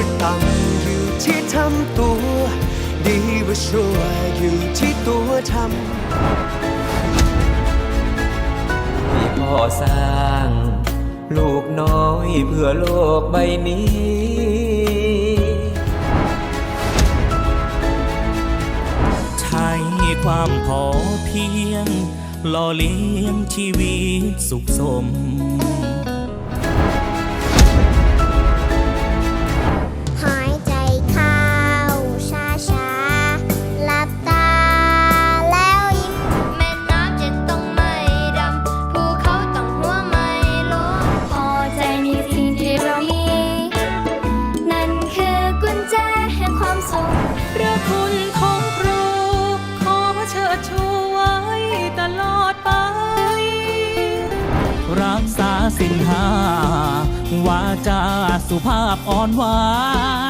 รือต่ำอยู่ที่ทำตัว ดีว่าชั่วอยู่ที่ตัวทำพี่พ่อสร้าง ลูกน้อยเพื่อโลกใบนี้ความพอเพียงหล่อเลี้ยงชีวิตสุขสม พระคุณของครู ขอเชิดชูไว้ตลอดไป รักษาสิ่งห้าวาจาสุภาพอ่อนหวาน